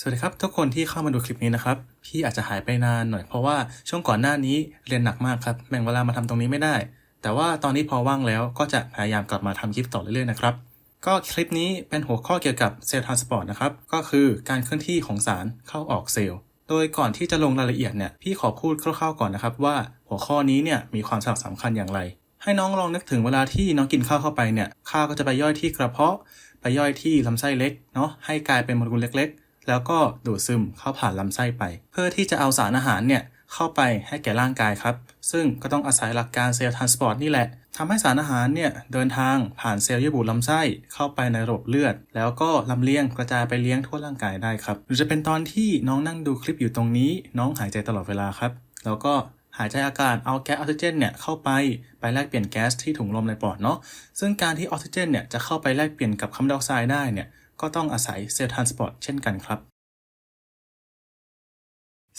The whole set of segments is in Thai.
สวัสดีครับ ทุกคนที่เข้ามาดูคลิปนี้นะครับ พี่อาจจะหายไปนานหน่อยเพราะว่าช่วงก่อนหน้านี้เรียนหนักมากครับแบ่งเวลามาทำตรงนี้ไม่ได้ แต่ว่าตอนนี้พอว่างแล้วก็จะพยายามกลับมาทำคลิปต่อเรื่อยๆนะครับก็คลิปนี้เป็นหัวข้อเกี่ยวกับเซลล์ทรานสปอร์ตนะครับก็คือการเคลื่อนที่ของสารเข้าออกเซลล์โดยก่อนที่จะลงรายละเอียดเนี่ยพี่ขอพูดคร่าวๆก่อนนะครับว่าหัวข้อนี้เนี่ยมีความสำคัญอย่างไร ให้น้องลองนึกถึงเวลาที่น้องกินข้าวเข้าไปเนี่ยข้าวก็จะไปย่อยที่กระเพาะ ไปย่อยที่ลำไส้เล็กเนาะให้กลายเป็นโมเลกุลเล็กๆ แล้วก็ดูดซึมเข้าผ่านลำไส้ไป เพื่อที่จะเอาสารอาหารเนี่ยเข้าไปให้แก่ร่างกายครับ ซึ่งก็ต้องอาศัยหลักการเซลล์ทรานสปอร์ตนี่แหละทำให้สารอาหารเนี่ยเดินทางผ่านเซลล์เยื่อบุลำไส้เข้าไปในระบบเลือด แล้วก็ลำเลียงกระจายไปเลี้ยงทั่วร่างกายได้ครับหรือจะเป็นตอนที่น้องนั่งดูคลิปอยู่ตรงนี้ น้องหายใจตลอดเวลาครับ แล้วก็หายใจอากาศเอาแก๊สออกซิเจนเนี่ยเข้าไปไปแลกเปลี่ยนแก๊สที่ถุงลมในปอดเนาะซึ่งการที่ออกซิเจนเนี่ยจะเข้าไปแลกเปลี่ยนกับคาร์บอนไดออกไซด์ได้เนี่ย ก็ต้องอาศัยเซลล์ทรานสปอร์ตเช่นกันครับ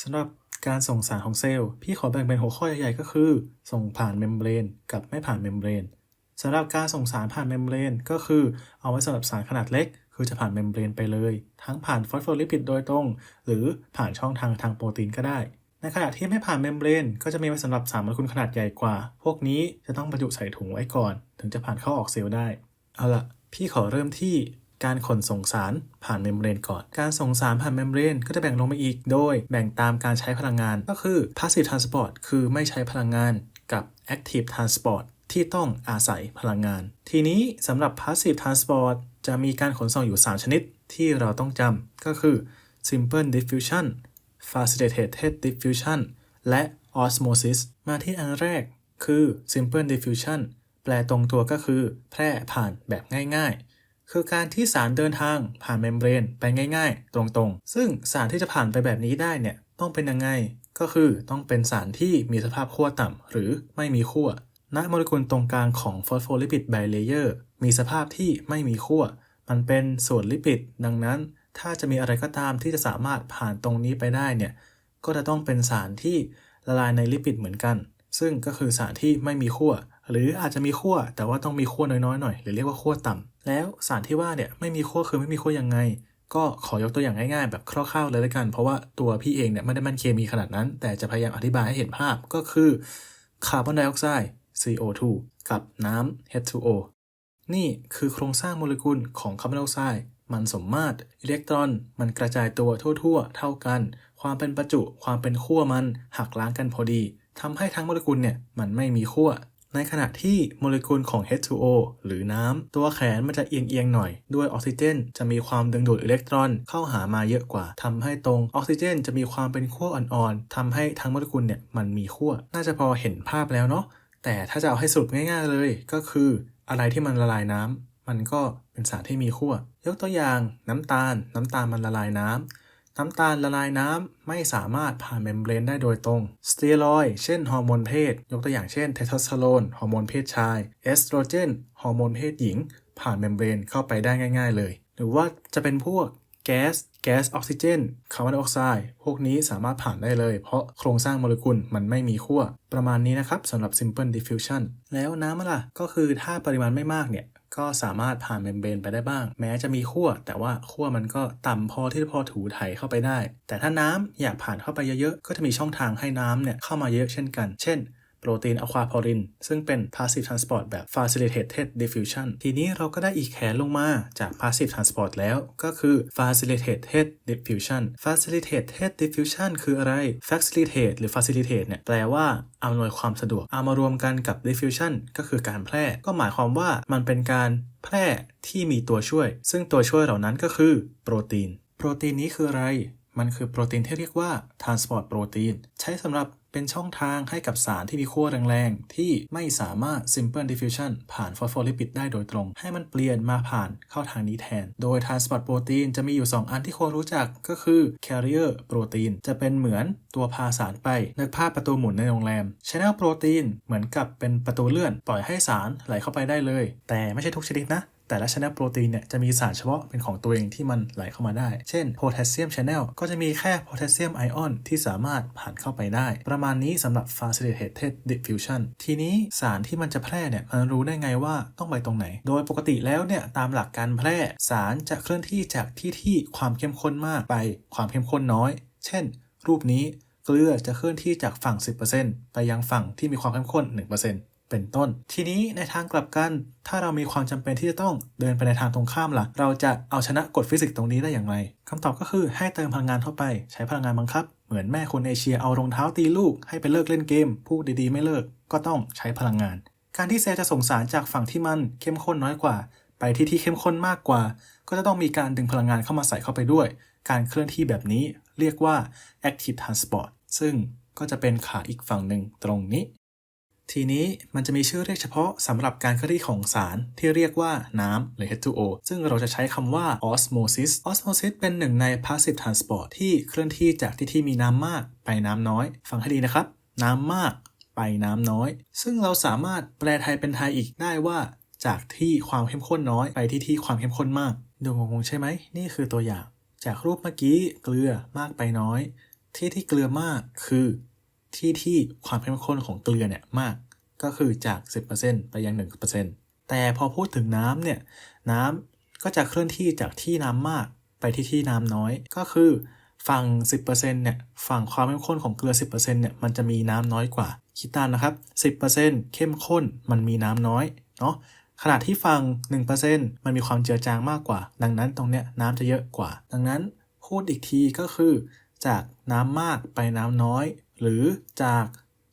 สำหรับการส่งสารของเซลล์ พี่ขอแบ่งเป็นหัวข้อใหญ่ๆก็คือ ส่งผ่านเมมเบรนกับไม่ผ่านเมมเบรนสำหรับการส่งสารผ่านเมมเบรนก็คือเอาไว้สำหรับสารขนาดเล็ก คือจะผ่านเมมเบรนไปเลย ทั้งผ่านฟอสโฟลิปิดโดยตรง หรือผ่านช่องทางทางโปรตีนก็ได้ ในขณะที่ไม่ผ่านเมมเบรนก็จะมีไว้สำหรับสารโมเลกุลขนาดใหญ่กว่า พวกนี้จะต้องบรรจุใส่ถุงไว้ก่อน ถึงจะผ่านเข้าออกเซลล์ได้ เอาละพี่ขอเริ่มที่ การขนส่งสารผ่านเมมเบรนก่อน การส่งสารผ่านเมมเบรนก็จะแบ่งลงมาอีก โดยแบ่งตามการใช้พลังงานก็คือ passive transport คือไม่ใช้พลังงานกับ active transport ที่ต้องอาศัยพลังงาน ทีนี้สำหรับ passive transport จะมีการขนส่งอยู่ 3 ชนิดที่เราต้องจำก็คือ simple diffusion facilitated diffusion และ osmosis มาที่อันแรกคือ simple diffusion แปลตรงตัวก็คือ แพร่ผ่านแบบง่ายๆ คือการที่สารเดินทางผ่านเมมเบรนไปง่าย ๆ ตรงๆ ซึ่งสารที่จะผ่านไปแบบนี้ได้เนี่ยต้องเป็นยังไง ก็คือต้องเป็นสารที่มีสภาพขั้วต่ำหรือไม่มีขั้วณโมเลกุลตรงกลางของฟอสโฟลิปิดไบเลเยอร์มีสภาพที่ไม่มีขั้วมันเป็นส่วนลิปิด ดังนั้น ถ้าจะมีอะไรก็ตามที่จะสามารถผ่านตรงนี้ไปได้เนี่ยก็จะต้องเป็นสารที่ละลายในลิปิดเหมือนกัน ซึ่งก็คือสารที่ไม่มีขั้ว หรืออาจจะมีขั้วแต่ว่าต้องมีขั้วน้อยๆหน่อยหรือเรียกว่าขั้วต่ำแล้วสารที่ว่าเนี่ยไม่มีขั้วคือไม่มีขั้วยังไง ก็ขอยกตัวอย่างง่ายๆ แบบคร่าวๆเลยละกัน เพราะว่าตัวพี่เองเนี่ยไม่ได้แม่นเคมีขนาดนั้น แต่จะพยายามอธิบายให้เห็นภาพก็คือคาร์บอนไดออกไซด์ CO2 กับน้ำ H2O นี่คือโครงสร้างโมเลกุลของคาร์บอนไดออกไซด์มันสมมาตรอิเล็กตรอน มันกระจายตัวทั่ว ๆ เท่ากัน ความเป็นประจุ ความเป็นขั้วมันหักล้างกันพอดีทำให้ทั้งโมเลกุลเนี่ยมันไม่มีขั้ว ในขณะที่โมเลกุลของ H2O หรือน้ำตัวแขนมันจะเอียงๆหน่อย ด้วยออกซิเจน จะมีความดึงดูดอิเล็กตรอนเข้าหามาเยอะกว่าทำให้ตรงออกซิเจน จะมีความเป็นขั้วอ่อนๆทำให้ทั้งโมเลกุลเนี่ยมันมีขั้วน่าจะพอเห็นภาพแล้วเนาะแต่ถ้าจะเอาให้สรุปง่าย ๆเลยก็คืออะไรที่มันละลายน้ำมันก็เป็นสารที่มีขั้วยกตัวอย่างน้ำตาล น้ำตาลมันละลายน้ำ น้ำตาลละลายน้ำไม่สามารถผ่านเมมเบรนได้โดยตรง สเตียรอยเช่นฮอร์โมนเพศ ยกตัวอย่างเช่นเทสโทสเตอโรนฮอร์โมนเพศชาย เอสโตรเจนฮอร์โมนเพศหญิง ผ่านเมมเบรนเข้าไปได้ง่าย ๆ เลย หรือว่าจะเป็นพวกแก๊ส แก๊สออกซิเจน คาร์บอนไดออกไซด์ พวกนี้สามารถผ่านได้เลย เพราะโครงสร้างโมเลกุลมันไม่มีขั้ว ประมาณนี้นะครับสำหรับ simple diffusion แล้วน้ำล่ะ ก็คือถ้าปริมาณไม่มากเนี่ย ก็สามารถผ่านเมมเบรนไปได้บ้าง แม้จะมีขั้วแต่ว่าขั้วมันก็ต่ำพอที่จะพอถูไถเข้าไปได้ แต่ถ้าน้ำอยากผ่านเข้าไปเยอะๆ ก็จะมีช่องทางให้น้ำเนี่ยเข้ามาเยอะเช่นกัน เช่น โปรตีนอะควาพอริน ซึ่งเป็น passive transport แบบ facilitated diffusion ทีนี้เราก็ได้อีกแขนลงมาจาก passive transport แล้วก็คือ facilitated diffusion facilitated diffusion คืออะไร facilitate หรือ facilitate เนี่ยแปลว่าอำนวยความสะดวก เอามารวมกันกับ diffusion ก็คือการแพร่ ก็หมายความว่ามันเป็นการแพร่ที่มีตัวช่วย ซึ่งตัวช่วยเหล่านั้นก็คือโปรตีน โปรตีนนี้คืออะไร มันคือโปรตีนที่เรียกว่า transport โปรตีนใช้สำหรับเป็นช่องทางให้กับสารที่มีขั้วแรงๆ ที่ไม่สามารถ simple diffusion ผ่านฟอสโฟลิปิดได้โดยตรง ให้มันเปลี่ยนมาผ่านเข้าทางนี้แทน โดย transport โปรตีนจะมีอยู่ 2 อันที่ควรรู้จักก็คือ carrier โปรตีนจะเป็นเหมือนตัวพาสารไปนึกภาพประตูหมุนในโรงแรม channel โปรตีนเหมือนกับเป็นประตูเลื่อนปล่อยให้สารไหลเข้าไปได้เลย แต่ไม่ใช่ทุกชนิดนะ แต่ละ channel โปรตีนเนี่ยจะมีสารเฉพาะเป็นของตัวเองที่มันไหลเข้ามาได้ เช่น potassium channel ก็จะมีแค่ potassium ion ที่สามารถผ่านเข้าไปได้ ประมาณนี้สำหรับ facilitated diffusion ทีนี้สารที่มันจะแพร่เนี่ยมันรู้ได้ไงว่าต้องไปตรงไหน โดยปกติแล้วเนี่ยตามหลักการแพร่สารจะเคลื่อนที่จากที่ที่ความเข้มข้นมากไปความเข้มข้นน้อย เช่น รูปนี้เกลือจะเคลื่อนที่จากฝั่ง 10%ไปยังฝั่งที่มีความเข้มข้น 1% เป็นต้น ทีนี้ในทางกลับกัน ถ้าเรามีความจำเป็นที่จะต้องเดินไปในทางตรงข้ามล่ะ เราจะเอาชนะกฎฟิสิกส์ตรงนี้ได้อย่างไรคำตอบก็คือให้เติมพลังงานเข้าไป ใช้พลังงานบังคับ เหมือนแม่คนเอเชียเอารองเท้าตีลูก ให้ไปเลิกเล่นเกม พูดดีๆไม่เลิก ก็ต้องใช้พลังงาน การที่เซลจะส่งสารจากฝั่งที่มันเข้มข้นน้อยกว่า ไปที่ที่เข้มข้นมากกว่า ก็จะต้องมีการดึงพลังงานเข้ามาใส่เข้าไปด้วย การเคลื่อนที่แบบนี้เรียกว่า active transport ซึ่งก็จะเป็นขาอีกฝั่งหนึ่งตรงนี้ ทีนี้มันจะมีชื่อเรียกเฉพาะสำหรับการเคลื่อนที่ของสารที่เรียกว่าน้ำหรือ H2O ซึ่งเราจะใช้คำว่า osmosis osmosis เป็นหนึ่งใน passive transport ที่เคลื่อนที่จากที่ที่มีน้ำมากไปน้ำน้อย ฟังให้ดีนะครับ น้ำมากไปน้ำน้อย ซึ่งเราสามารถแปลไทยเป็นไทยอีกได้ว่า จากที่ความเข้มข้นน้อยไปที่ที่ความเข้มข้นมาก ดูงงใช่ไหม นี่คือตัวอย่าง จากรูปเมื่อกี้เกลือมากไปน้อย ที่ที่เกลือมากคือ ที่ที่ความเข้มข้นของเกลือเนี่ยมากก็คือจาก 10%ไปยัง 1%แต่พอพูดถึงน้ำเนี่ยน้ำก็จะเคลื่อนที่จากที่น้ำมากไปที่ที่น้ำน้อยก็คือฝั่ง 10%เนี่ยฝั่งความเข้มข้นของเกลือ 10%เนี่ยมันจะมีน้ำน้อยกว่า คิดตามนะครับ 10%เข้มข้นมันมีน้ำน้อยเนาะขณะที่ฝั่ง1%มันมีความเจือจางมากกว่า ดังนั้นตรงเนี้ยน้ำจะเยอะกว่า ดังนั้นพูดอีกทีก็คือ จากน้ำมากไปน้ำน้อย หรือจาก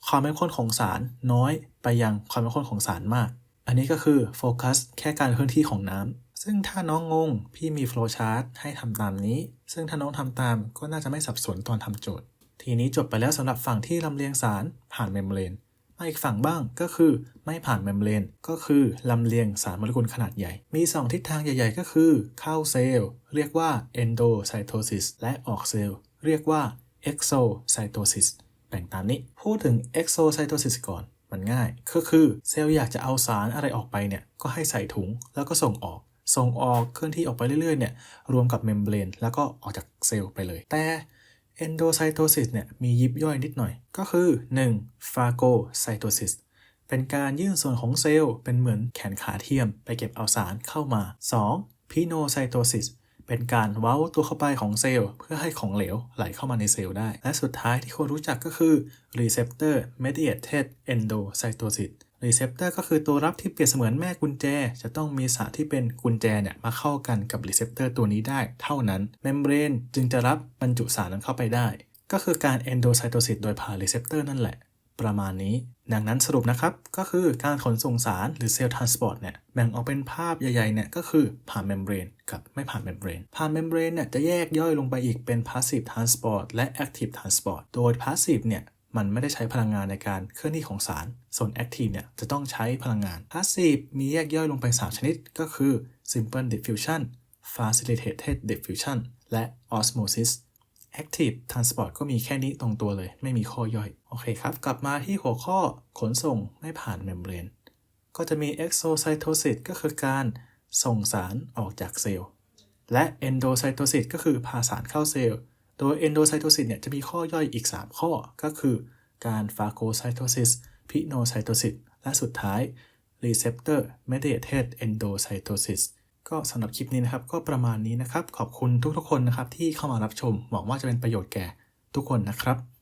ความเข้มข้นของสารน้อยไปยังความเข้มข้นของสารมาก อันนี้ก็คือโฟกัสแค่การเคลื่อนที่ของน้ำซึ่งถ้าน้องงง พี่มีโฟล์ชาร์ตให้ทำตามนี้ ซึ่งถ้าน้องทำตามก็น่าจะไม่สับสนตอนทำโจทย์ ทีนี้จบไปแล้วสำหรับฝั่งที่ลำเลียงสารผ่านเมมเบรนมาอีกฝั่งบ้างก็คือไม่ผ่านเมมเบรนก็คือลำเลียงสารโมเลกุลขนาดใหญ่ มี 2 ทิศทางใหญ่ๆ ก็คือเข้าเซลล์เรียกว่า endocytosis และออกเซลล์เรียกว่า exocytosis แบ่งตามนี้ พูดถึง exocytosis ก่อน มันง่าย ก็คือเซลล์อยากจะเอาสารอะไรออกไปเนี่ย ก็ให้ใส่ถุงแล้วก็ส่งออก ส่งออกเคลื่อนที่ออกไปเรื่อยๆเนี่ย รวมกับเมมเบรนแล้วก็ออกจากเซลล์ไปเลย แต่ endocytosis เนี่ย มียิบย่อยนิดหน่อย ก็คือ 1. phagocytosis เป็นการยื่นส่วนของเซลล์เป็นเหมือนแขนขาเทียม ไปเก็บเอาสารเข้ามา 2. pinocytosis เป็นการเว้าตัวเข้าไปของเซลล์เพื่อให้ของเหลวไหลเข้ามาในเซลล์ได้ และสุดท้ายที่ควรรู้จักก็คือ receptor mediated endocytosis receptor ก็คือตัวรับที่เปรียบเสมือนแม่กุญแจ จะต้องมีสารที่เป็นกุญแจเนี่ยมาเข้ากันกับ receptor ตัวนี้ได้เท่านั้น membrane จึงจะรับบรรจุสารนั้นเข้าไปได้ ก็คือการ endocytosis โดยผ่าน receptor นั่นแหละ ประมาณนี้ ดังนั้นสรุปนะครับ ก็คือการขนส่งสารหรือเซลล์ทรานสปอร์ตเนี่ยแบ่งออกเป็นภาพใหญ่ๆเนี่ยก็คือผ่านเมมเบรนกับไม่ผ่านเมมเบรนผ่านเมมเบรนเนี่ยจะแยกย่อยลงไปอีกเป็น passive transport และ active transport โดย passive เนี่ยมันไม่ได้ใช้พลังงานในการเคลื่อนที่ของสาร ส่วน active เนี่ยจะต้องใช้พลังงาน passive มีแยกย่อยลงไป 3 ชนิด ก็คือ simple diffusion facilitated diffusion และ osmosis Active Transport ก็มีแค่นี้ตรงตัวเลย ไม่มีข้อย่อย โอเคครับ กลับมาที่หัวข้อขนส่งไม่ผ่านเมมเบรน ก็จะมี Exocytosis ก็คือการส่งสารออกจากเซลล์ และ Endocytosis ก็คือพาสารเข้าเซลล์ โดย Endocytosis เนี่ยจะมีข้อย่อยอีก 3 ข้อ ก็คือการ Phagocytosis Pinocytosis และสุดท้าย Receptor Mediated Endocytosis ก็สำหรับคลิปนี้นะครับ ก็ประมาณนี้นะครับ ขอบคุณทุกๆคนนะครับที่เข้ามารับชม หวังว่าจะเป็นประโยชน์แก่ทุกคนนะครับ